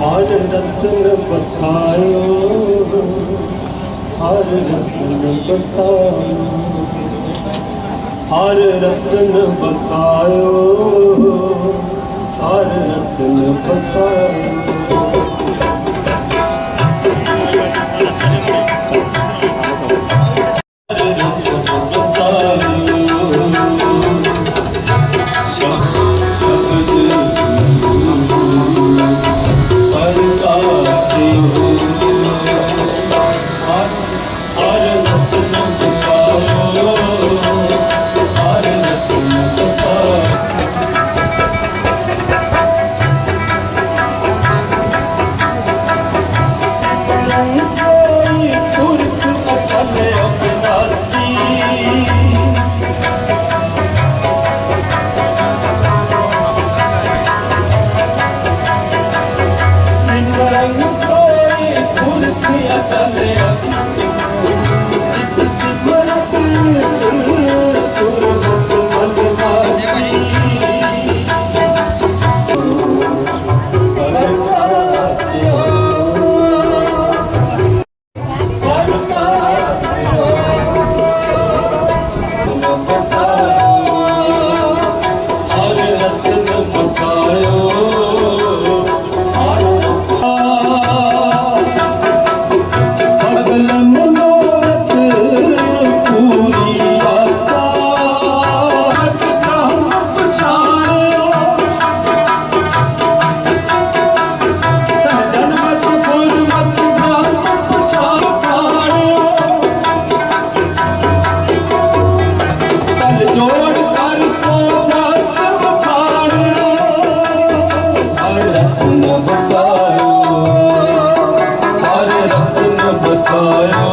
ਹਰ ਰਸਨ ਬਸਾਇਓ ਹਰ ਰਸਨ ਬਸਾਇਓ ਹਰ ਰਸਨ ਬਸਾਇਓ ਹਰ ਰਸਨ ਬਸਾਇਓ। ਬਸਾਇਓ ਹਰ ਰਸਨ ਬਸਾਇਓ